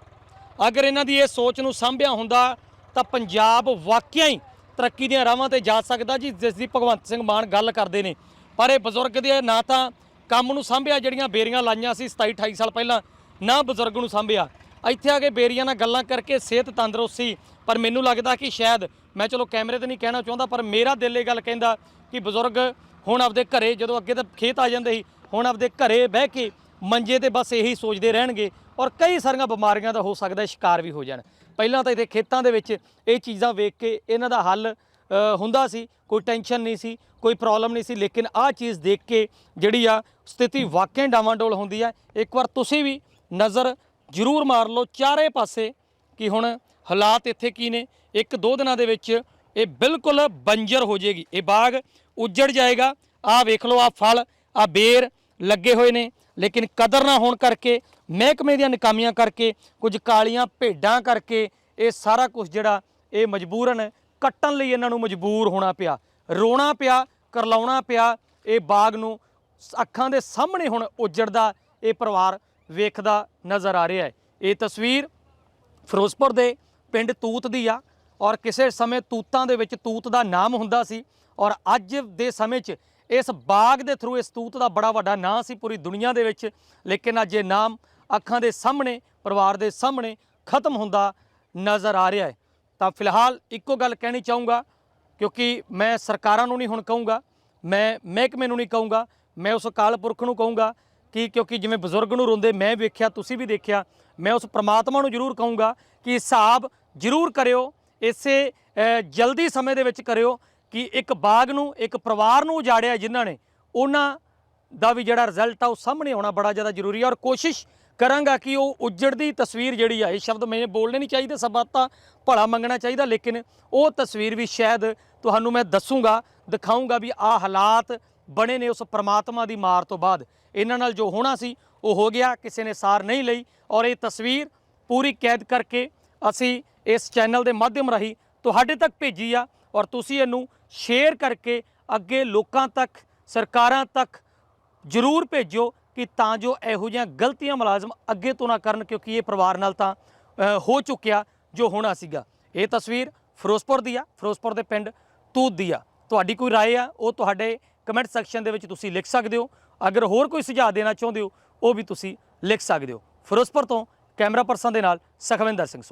ਅਗਰ ਇਹਨਾਂ ਦੀ ਇਹ ਸੋਚ ਨੂੰ ਸਾਂਭਿਆ ਹੁੰਦਾ, ਤਾਂ ਪੰਜਾਬ ਵਾਕਿਆ ਹੀ ਤਰੱਕੀ ਦੀਆਂ ਰਾਹਾਂ ਤੇ ਜਾ ਸਕਦਾ ਜੀ, ਜਿਸ ਦੀ ਭਗਵੰਤ ਸਿੰਘ ਮਾਨ ਗੱਲ ਕਰਦੇ ਨੇ। ਪਰ ਇਹ ਬਜ਼ੁਰਗ ਦੇ ਨਾ ਤਾਂ ਕੰਮ ਨੂੰ ਸਾਂਭਿਆ, ਜਿਹੜੀਆਂ ਬੇਰੀਆਂ ਲਾਈਆਂ ਸੀ 27 28 ਸਾਲ ਪਹਿਲਾਂ, ਨਾ ਬਜ਼ੁਰਗ ਨੂੰ ਸਾਂਭਿਆ। ਇੱਥੇ ਆ ਕੇ ਬੇਰੀਆਂ ਨਾਲ ਗੱਲਾਂ ਕਰਕੇ ਸਿਹਤ ਤੰਦਰੁਸਤ ਸੀ, ਪਰ ਮੈਨੂੰ ਲੱਗਦਾ ਕਿ ਸ਼ਾਇਦ, ਮੈਂ ਚਲੋ ਕੈਮਰੇ ਤੇ ਨਹੀਂ ਕਹਿਣਾ ਚਾਹੁੰਦਾ, ਪਰ ਮੇਰਾ ਦਿਲ ਇਹ ਗੱਲ ਕਹਿੰਦਾ ਕਿ ਬਜ਼ੁਰਗ ਹੁਣ ਆਪਦੇ ਘਰੇ, ਜਦੋਂ ਅੱਗੇ ਤਾਂ ਖੇਤ ਆ ਜਾਂਦੇ ਸੀ, ਹੁਣ ਆਪਦੇ ਘਰੇ ਬਹਿ ਕੇ ਮੰਜੇ ਤੇ ਬਸ ਇਹੀ ਸੋਚਦੇ ਰਹਿਣਗੇ ਔਰ ਕਈ ਸਾਰੀਆਂ ਬਿਮਾਰੀਆਂ ਦਾ ਹੋ ਸਕਦਾ ਸ਼ਿਕਾਰ ਵੀ ਹੋ ਜਾਣ। ਪਹਿਲਾਂ ਤਾਂ ਇੱਥੇ ਖੇਤਾਂ ਦੇ ਵਿੱਚ ਇਹ ਚੀਜ਼ਾਂ ਵੇਖ ਕੇ ਇਹਨਾਂ ਦਾ ਹੱਲ ਹੁੰਦਾ ਸੀ। ਕੋਈ ਟੈਨਸ਼ਨ ਨਹੀਂ ਸੀ, ਕੋਈ ਪ੍ਰੋਬਲਮ ਨਹੀਂ ਸੀ। ਲੇਕਿਨ ਆਹ ਚੀਜ਼ ਦੇਖ ਕੇ ਜਿਹੜੀ ਆ ਸਥਿਤੀ ਵਾਕਿਆ ਡਾਵਾਂਡੋਲ ਹੁੰਦੀ ਆ। ਇੱਕ ਵਾਰ ਤੁਸੀਂ ਵੀ ਨਜ਼ਰ ਜ਼ਰੂਰ ਮਾਰ ਲਓ ਚਾਰੇ ਪਾਸੇ ਕਿ ਹੁਣ ਹਾਲਾਤ ਇੱਥੇ ਕੀ ਨੇ। ਇੱਕ ਦੋ ਦਿਨਾਂ ਦੇ ਵਿੱਚ ਇਹ ਬਿਲਕੁਲ ਬੰਜਰ ਹੋ ਜਾਏਗੀ। ਇਹ ਬਾਗ ਉੱਜੜ ਜਾਏਗਾ। ਆਹ ਵੇਖ ਲਓ, ਆਹ ਫਲ, ਆਹ ਬੇਰ ਲੱਗੇ ਹੋਏ ਨੇ। ਲੇਕਿਨ ਕਦਰ ਨਾ ਹੋਣ ਕਰਕੇ, ਮਹਿਕਮੇ ਦੀਆਂ ਨਕਾਮੀਆਂ ਕਰਕੇ, ਕੁਝ ਕਾਲੀਆਂ ਭੇਡਾਂ ਕਰਕੇ ਇਹ ਸਾਰਾ ਕੁਝ ਜਿਹੜਾ ਇਹ ਮਜਬੂਰਨ ਕੱਟਣ ਲਈ ਇਹਨਾਂ ਨੂੰ ਮਜਬੂਰ ਹੋਣਾ ਪਿਆ। ਰੋਣਾ ਪਿਆ, ਕਰਲਾਉਣਾ ਪਿਆ, ਇਹ ਬਾਗ ਨੂੰ ਅੱਖਾਂ ਦੇ ਸਾਹਮਣੇ ਹੁਣ ਉੱਜੜਦਾ ਇਹ ਪਰਿਵਾਰ ਵੇਖਦਾ ਨਜ਼ਰ ਆ ਰਿਹਾ ਹੈ। ਇਹ ਤਸਵੀਰ ਫਿਰੋਜ਼ਪੁਰ ਦੇ ਪਿੰਡ ਤੂਤ ਦੀ ਆ ਔਰ ਕਿਸੇ ਸਮੇਂ ਤੂਤਾਂ ਦੇ ਵਿੱਚ ਤੂਤ ਦਾ ਨਾਮ ਹੁੰਦਾ ਸੀ ਔਰ ਅੱਜ ਦੇ ਸਮੇਂ 'ਚ ਇਸ ਬਾਗ ਦੇ ਥਰੂ ਇਸ ਤੂਤ ਦਾ ਬੜਾ ਵੱਡਾ ਨਾਂ ਸੀ ਪੂਰੀ ਦੁਨੀਆ ਦੇ ਵਿੱਚ, ਲੇਕਿਨ ਅੱਜ ਇਹ ਨਾਮ ਅੱਖਾਂ ਦੇ ਸਾਹਮਣੇ, ਪਰਿਵਾਰ ਦੇ ਸਾਹਮਣੇ ਖਤਮ ਹੁੰਦਾ ਨਜ਼ਰ ਆ ਰਿਹਾ ਹੈ। ਤਾਂ ਫਿਲਹਾਲ ਇੱਕੋ ਗੱਲ ਕਹਿਣੀ ਚਾਹੂੰਗਾ, ਕਿਉਂਕਿ ਮੈਂ ਸਰਕਾਰਾਂ ਨੂੰ ਨਹੀਂ ਹੁਣ ਕਹੂੰਗਾ, ਮੈਂ ਮਹਿਕਮੇ ਨੂੰ ਨਹੀਂ ਕਹੂੰਗਾ, ਮੈਂ ਉਸ ਅਕਾਲ ਪੁਰਖ ਨੂੰ ਕਹੂੰਗਾ ਕਿ ਕਿਉਂਕਿ ਜਿਵੇਂ ਬਜ਼ੁਰਗ ਨੂੰ ਰੋਂਦੇ ਮੈਂ ਵੇਖਿਆ, ਤੁਸੀਂ ਵੀ ਦੇਖਿਆ, ਮੈਂ ਉਸ ਪ੍ਰਮਾਤਮਾ ਨੂੰ ਜ਼ਰੂਰ ਕਹੂੰਗਾ ਕਿ ਹਿਸਾਬ ਜ਼ਰੂਰ ਕਰਿਓ, ਇਸੇ ਜਲਦੀ ਸਮੇਂ ਦੇ ਵਿੱਚ ਕਰਿਓ ਕਿ ਇੱਕ ਬਾਗ ਨੂੰ, ਇੱਕ ਪਰਿਵਾਰ ਨੂੰ ਉਜਾੜਿਆ ਜਿਨ੍ਹਾਂ ਨੇ, ਉਹਨਾਂ ਦਾ ਵੀ ਜਿਹੜਾ ਰਿਜ਼ਲਟ ਆ ਉਹ ਸਾਹਮਣੇ ਆਉਣਾ ਬੜਾ ਜ਼ਿਆਦਾ ਜ਼ਰੂਰੀ ਹੈ ਔਰ ਕੋਸ਼ਿਸ਼ ਕਰਾਂਗਾ ਕਿ ਉਹ ਉਜੜਦੀ ਤਸਵੀਰ ਜਿਹੜੀ ਆ, ਇਹ ਸ਼ਬਦ ਮੈਂ ਬੋਲਣੇ ਨਹੀਂ ਚਾਹੀਦੇ ਸਬਾਤਾ ਭਲਾ ਮੰਗਣਾ ਚਾਹੀਦਾ, ਲੇਕਿਨ ਉਹ ਤਸਵੀਰ ਵੀ ਸ਼ਾਇਦ ਤੁਹਾਨੂੰ ਮੈਂ ਦੱਸੂਗਾ, ਦਿਖਾਊਂਗਾ ਵੀ ਆ ਹਾਲਾਤ ਬਣੇ ਨੇ ਉਸ ਪ੍ਰਮਾਤਮਾ ਦੀ ਮਾਰ ਤੋਂ ਬਾਅਦ। ਇਹਨਾਂ ਨਾਲ ਜੋ ਹੋਣਾ ਸੀ, ਉਹ ਹੋ ਗਿਆ, ਕਿਸੇ ਨੇ ਸਾਰ ਨਹੀਂ ਲਈ। ਔਰ ਇਹ ਤਸਵੀਰ ਪੂਰੀ ਕੈਦ ਕਰਕੇ ਅਸੀਂ ਇਸ ਚੈਨਲ ਦੇ ਮਾਧਿਅਮ ਰਾਹੀਂ ਤੁਹਾਡੇ ਤੱਕ ਭੇਜੀ ਆ। ਔਰ ਤੁਸੀਂ ਇਹਨੂੰ ਸ਼ੇਅਰ ਕਰਕੇ ਅੱਗੇ ਲੋਕਾਂ ਤੱਕ ਸਰਕਾਰਾਂ ਤੱਕ ਜ਼ਰੂਰ ਭੇਜੋ ਕਿ ਤਾਂ ਜੋ ਇਹੋ ਜਿਹੀਆਂ ਗਲਤੀਆਂ ਮੁਲਾਜ਼ਮ ਅੱਗੇ ਤੋਂ ਨਾ ਕਰਨ ਕਿਉਂਕਿ ਇਹ ਪਰਿਵਾਰ ਨਾਲ ਤਾਂ ਅ, ਹੋ ਚੁੱਕਿਆ ਜੋ ਹੋਣਾ ਸੀਗਾ ਇਹ ਤਸਵੀਰ ਫਿਰੋਜ਼ਪੁਰ ਦੀ ਆ ਫਿਰੋਜ਼ਪੁਰ ਦੇ ਪਿੰਡ ਤੂਤ ਦੀ ਆ ਤੁਹਾਡੀ ਕੋਈ رائے ਆ ਉਹ ਤੁਹਾਡੇ ਕਮੈਂਟ ਸੈਕਸ਼ਨ ਦੇ ਵਿੱਚ ਤੁਸੀਂ ਲਿਖ ਸਕਦੇ ਹੋ ਅਗਰ ਹੋਰ ਕੋਈ ਸੁਝਾਅ ਦੇਣਾ ਚਾਹੁੰਦੇ ਹੋ ਉਹ ਵੀ ਤੁਸੀਂ ਲਿਖ ਸਕਦੇ ਹੋ ਫਿਰੋਜ਼ਪੁਰ ਤੋਂ ਕੈਮਰਾ ਪਰਸਨ ਦੇ ਨਾਲ ਸਖਵਿੰਦਰ ਸਿੰਘ ਸੋ